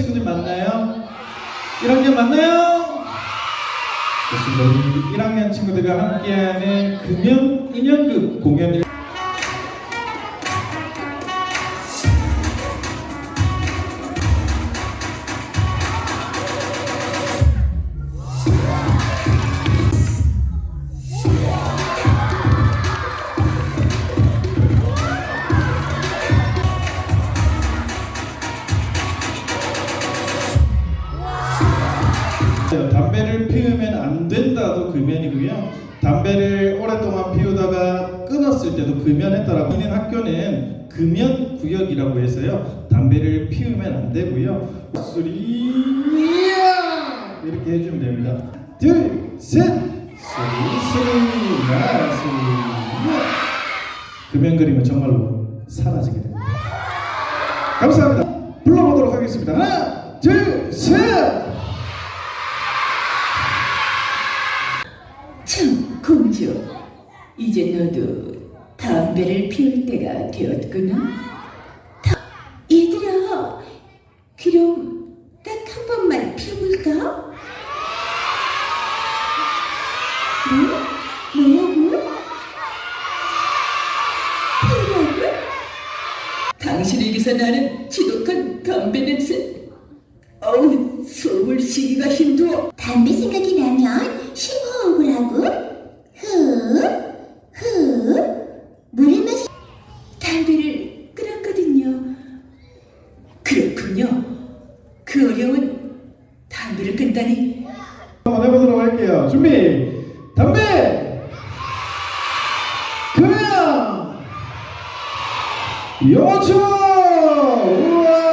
친구들 맞나요? 1학년 맞나요? 좋습니다. 우리 1학년 친구들과 함께하는 금연 인연극 공연을 금연이고요. 담배를 오랫동안 피우다가 끊었을 때도 금연했다라고 하는 학교는 금연 구역이라고 해서요. 담배를 피우면 안 되고요. 소리 이렇게 해주면 됩니다. 둘, 셋, 소리, 소리야, 소리야. 금연 그림은 정말로 사라지게 됩니다. 감사합니다. 불러보도록 하겠습니다. 하나, 둘, 셋. 공주. 이제 너도 담배를 피울 때가 되었구나. 다, 얘들아, 그럼 딱 한 번만 피워볼까? 뭐? 뭐라고? 피우라고? 당신에게서 나는 지독한 담배 냄새. 어우, 숨을 쉬기가 힘들어. 담배 생각이 나면 심호흡을 하고 후, 후 물을 마시 담배를 끊었거든요. 그렇군요. 그 어려운 담배를 끊다니 한번 해보도록 할게요. 준비. 담배. 금연. 영어춤. 우와.